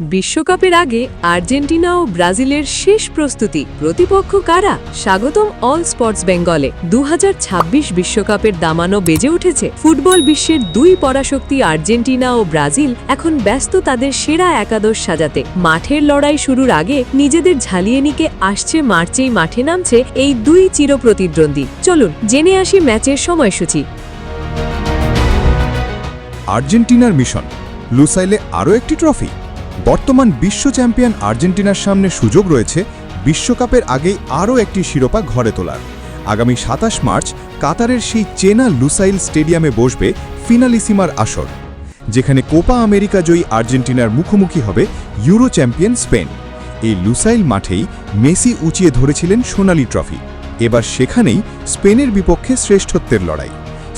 বিশ্বকাপের আগে আর্জেন্টিনা ও ব্রাজিলের শেষ প্রস্তুতি প্রতিপক্ষ কারা? স্বাগতম অল স্পোর্টস বেঙ্গলে। দু বিশ্বকাপের দামানো বেজে উঠেছে। ফুটবল বিশ্বের দুই পরাশক্তি আর্জেন্টিনা ও ব্রাজিল এখন ব্যস্ত তাদের সেরা একাদশ সাজাতে। মাঠের লড়াই শুরুর আগে নিজেদের ঝালিয়ে নিকে আসছে মার্চেই মাঠে নামছে এই দুই চিরপ্রতিদ্বন্দ্বী। চলুন, জেনে আসি ম্যাচের সময়সূচি। আর্জেন্টিনার মিশন, লুসাইলে আরও একটি ট্রফি। বর্তমান বিশ্ব চ্যাম্পিয়ন আর্জেন্টিনার সামনে সুযোগ রয়েছে বিশ্বকাপের আগেই আরও একটি শিরোপা ঘরে তোলার। আগামী সাতাশ মার্চ কাতারের সেই চেনা লুসাইল স্টেডিয়ামে বসবে ফিনালিসিমার আসর, যেখানে কোপা আমেরিকা জয়ী আর্জেন্টিনার মুখোমুখি হবে ইউরো চ্যাম্পিয়ন স্পেন। এই লুসাইল মাঠেই মেসি উঁচিয়ে ধরেছিলেন সোনালি ট্রফি। এবার সেখানেই স্পেনের বিপক্ষে শ্রেষ্ঠত্বের লড়াই।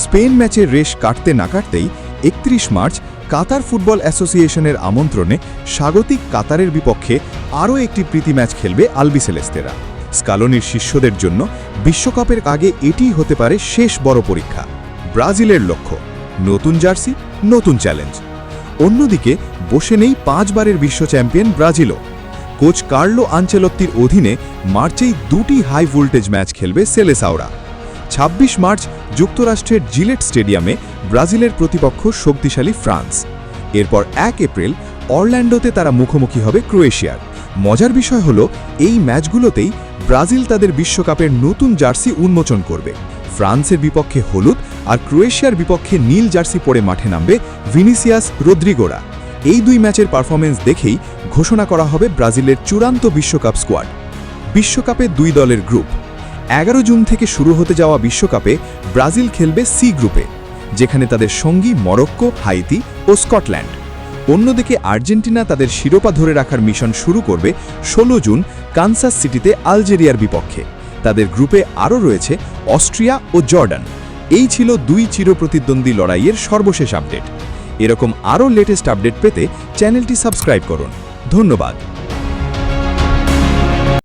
স্পেন ম্যাচের রেশ কাটতে না কাটতেই একত্রিশ মার্চ কাতার ফুটবল অ্যাসোসিয়েশনের আমন্ত্রণে স্বাগতিক কাতারের বিপক্ষে আরও একটি প্রীতি ম্যাচ খেলবে আলবিসেলেস্তেরা। স্কালোনির শিষ্যদের জন্য বিশ্বকাপের আগে এটিই হতে পারে শেষ বড় পরীক্ষা। ব্রাজিলের লক্ষ্য, নতুন জার্সি, নতুন চ্যালেঞ্জ। অন্যদিকে, বসে নেই পাঁচবারের বিশ্ব চ্যাম্পিয়ন ব্রাজিলও। কোচ কার্লো আঞ্চেলত্তির অধীনে মার্চেই দুটি হাই ভোল্টেজ ম্যাচ খেলবে সেলেসাওরা। ২৬ মার্চ যুক্তরাষ্ট্রের জিলেট স্টেডিয়ামে ব্রাজিলের প্রতিপক্ষ শক্তিশালী ফ্রান্স। এরপর এক এপ্রিল অরল্যান্ডোতে তারা মুখোমুখি হবে ক্রোয়েশিয়ার। মজার বিষয় হল, এই ম্যাচগুলোতেই ব্রাজিল তাদের বিশ্বকাপের নতুন জার্সি উন্মোচন করবে। ফ্রান্সের বিপক্ষে হলুদ আর ক্রোয়েশিয়ার বিপক্ষে নীল জার্সি পরে মাঠে নামবে ভিনিসিয়াস রোদ্রিগোরা। এই দুই ম্যাচের পারফরমেন্স দেখেই ঘোষণা করা হবে ব্রাজিলের চূড়ান্ত বিশ্বকাপ স্কোয়াড। বিশ্বকাপে দুই দলের গ্রুপ এগারো জুন থেকে শুরু হতে যাওয়া বিশ্বকাপে ব্রাজিল খেলবে সি গ্রুপে, যেখানে তাদের সঙ্গী মরক্কো, হাইতি ও স্কটল্যান্ড। অন্যদিকে আর্জেন্টিনা তাদের শিরোপা ধরে রাখার মিশন শুরু করবে ১৬ জুন কানসাস সিটিতে আলজেরিয়ার বিপক্ষে। তাদের গ্রুপে আরও রয়েছে অস্ট্রিয়া ও জর্ডান। এই ছিল দুই চিরপ্রতিদ্বন্দ্বী লড়াইয়ের সর্বশেষ আপডেট। এরকম আরও লেটেস্ট আপডেট পেতে চ্যানেলটি সাবস্ক্রাইব করুন। ধন্যবাদ।